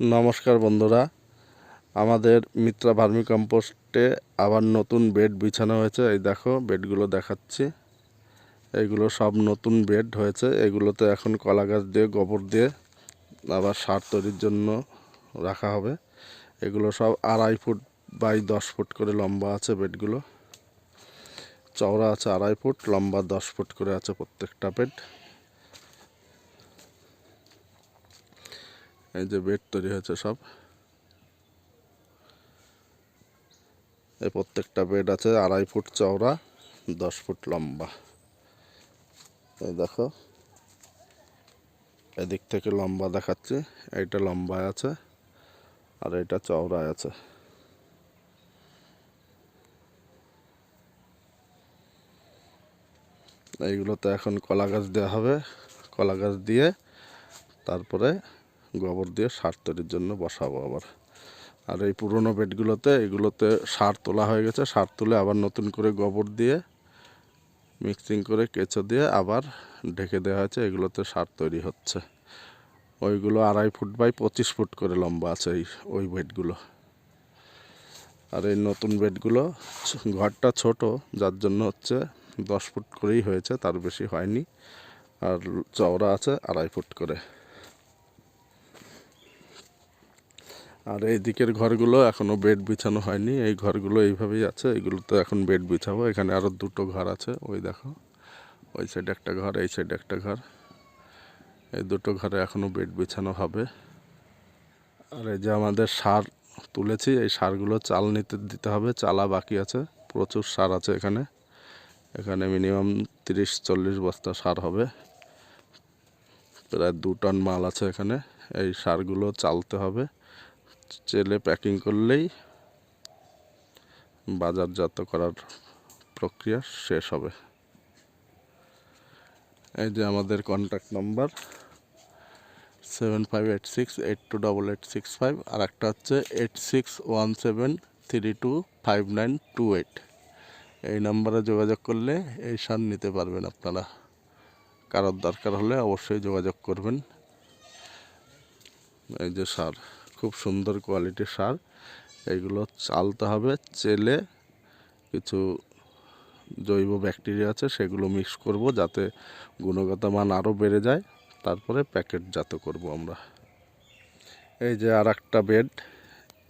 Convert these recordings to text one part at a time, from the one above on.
নমস্কার বন্ধুরা। আমাদের মিত্রা ভার্মি কম্পোস্টে আবার নতুন বেড বিছানো হয়েছে। এই দেখো, বেডগুলো দেখাচ্ছি। এইগুলো সব নতুন বেড হয়েছে। এগুলোতে এখন কলা গাছ দিয়ে, গোবর দিয়ে আবার সার তৈরির জন্য রাখা হবে। এগুলো সব আড়াই ফুট বাই দশ ফুট করে লম্বা আছে বেডগুলো। চওড়া আছে আড়াই ফুট, লম্বা দশ ফুট করে আছে প্রত্যেকটা বেড। এই যে বেড তৈরি হয়েছে সব। এই প্রত্যেকটা বেড আছে আড়াই ফুট চওড়া, দশ ফুট লম্বা। এই দেখো, এদিক থেকে লম্বা দেখাচ্ছি, এইটা লম্বায় আছে আর এটা চওড়ায় আছে। এইগুলোতে এখন কলা গাছ দেওয়া হবে, কলা গাছ দিয়ে তারপরে গোবর দিয়ে সার তৈরির জন্য বসাবো আবার। আর এই পুরনো বেডগুলোতে, এগুলোতে সার তোলা হয়ে গেছে। সার তুলে আবার নতুন করে গোবর দিয়ে মিক্সিং করে কেঁচো দিয়ে আবার ঢেকে দেওয়া হয়েছে। এগুলোতে সার তৈরি হচ্ছে। ওইগুলো আড়াই ফুট বাই পঁচিশ ফুট করে লম্বা আছে এই, ওই বেডগুলো। আর এই নতুন বেডগুলো ঘরটা ছোট, যার জন্য হচ্ছে দশ ফুট করেই হয়েছে, তার বেশি হয়নি। আর চওড়া আছে আড়াই ফুট করে। আর এই দিকের ঘরগুলো এখনও বেড বিছানো হয়নি। এই ঘরগুলো এইভাবেই আছে। এগুলো তো এখন বেড বিছাবো। এখানে আরও দুটো ঘর আছে। ওই দেখো, ওই সাইডে একটা ঘর, এই সাইডে একটা ঘর। এই দুটো ঘরে এখনও বেড বিছানো হবে। আর এই যে আমাদের সার তুলেছি, এই সারগুলো চাল নিতে দিতে হবে। চালা বাকি আছে। প্রচুর সার আছে এখানে। এখানে মিনিমাম তিরিশ, চল্লিশ বস্তা সার হবে। প্রায় দু টন মাল আছে এখানে। এই সারগুলো চালতে হবে। চেলে প্যাকিং করলেই বাজারজাত করার প্রক্রিয়া শেষ হবে। এই যে আমাদের contact number seven five eight six eight two double eight six five আর একটা হচ্ছে eight six one seven three two five nine two eight এই নাম্বারে যোগাযোগ করলে এই সার নিতে পারবেন আপনারা। কারোর দরকার হলে অবশ্যই যোগাযোগ করবেন। এই যে সার। খুব সুন্দর কোয়ালিটির সার। এইগুলো চালতে হবে, চেলে কিছু জৈব ব্যাকটেরিয়া আছে, সেগুলো মিক্স করব যাতে গুণগত মান আরও বেড়ে যায়। তারপরে প্যাকেটজাত করব আমরা। এই যে আর একটা বেড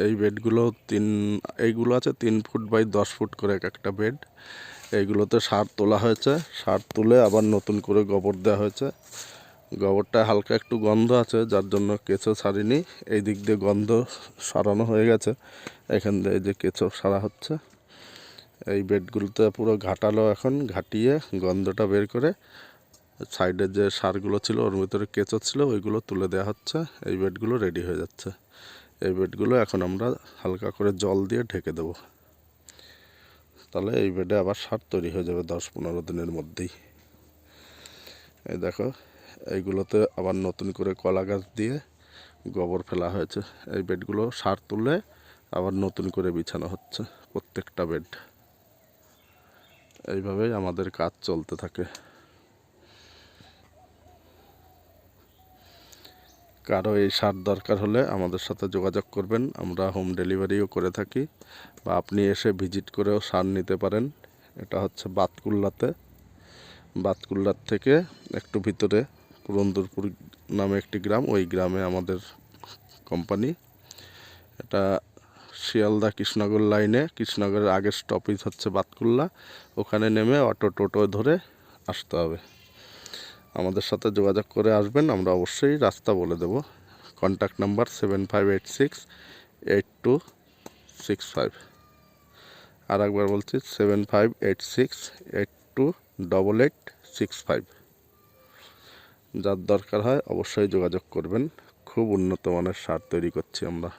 এই বেডগুলো তিন, এইগুলো আছে তিন ফুট বাই দশ ফুট করে এক একটা বেড এইগুলোতে সার তোলা হয়েছে, সার তুলে আবার নতুন করে গোবর দেওয়া হয়েছে। গোবরটা হালকা একটু গন্ধ আছে, যার জন্য কেঁচো ছাড়িনি। এই দিক দিয়ে গন্ধ সারানো হয়ে গেছে। এখান দিয়ে যে কেঁচো সারা হচ্ছে। এই বেডগুলোতে পুরো ঘাটালো এখন, ঘাটিয়ে গন্ধটা বের করে সাইডের যে সারগুলো ছিল, ওর ভিতরে কেঁচো ছিল, ওইগুলো তুলে দেওয়া হচ্ছে। এই বেডগুলো রেডি হয়ে যাচ্ছে। এই বেডগুলো এখন আমরা হালকা করে জল দিয়ে ঢেকে দেব। তাহলে এই বেডে আবার সার তৈরি হয়ে যাবে দশ পনেরো দিনের মধ্যেই। এই দেখো এইগুলোতে আবার নতুন করে কলা গাছ দিয়ে গোবর ফেলা হয়েছে। এই বেডগুলো সার তুলে আবার নতুন করে বিছানো হচ্ছে, প্রত্যেকটা বেড। এইভাবেই আমাদের কাজ চলতে থাকে। কারও এই সার দরকার হলে আমাদের সাথে যোগাযোগ করবেন, আমরা হোম ডেলিভারিও করে থাকি। বা আপনি এসে ভিজিট করেও সার নিতে পারেন। এটা হচ্ছে বাতকুল্লাতে। বাতকুল্লার থেকে একটু ভিতরে পুরন্দরপুর নামে একটি গ্রাম, ওই গ্রামে আমাদের কোম্পানি এটা শিয়ালদা কৃষ্ণনগর লাইনে কৃষ্ণনগরের আগের স্টপেজ হচ্ছে বাতকুল্লা। ওখানে নেমে অটো টোটো ধরে আসতে হবে। আমাদের সাথে যোগাযোগ করে আসবেন, আমরা অবশ্যই রাস্তা বলে দেব। Contact number seven five eight six eight two six five আর একবার বলছি seven five eight six eight two double eight six five যার দরকার হয় অবশ্যই যোগাযোগ করবেন। খুব উন্নত মানের সার তৈরি করছি আমরা।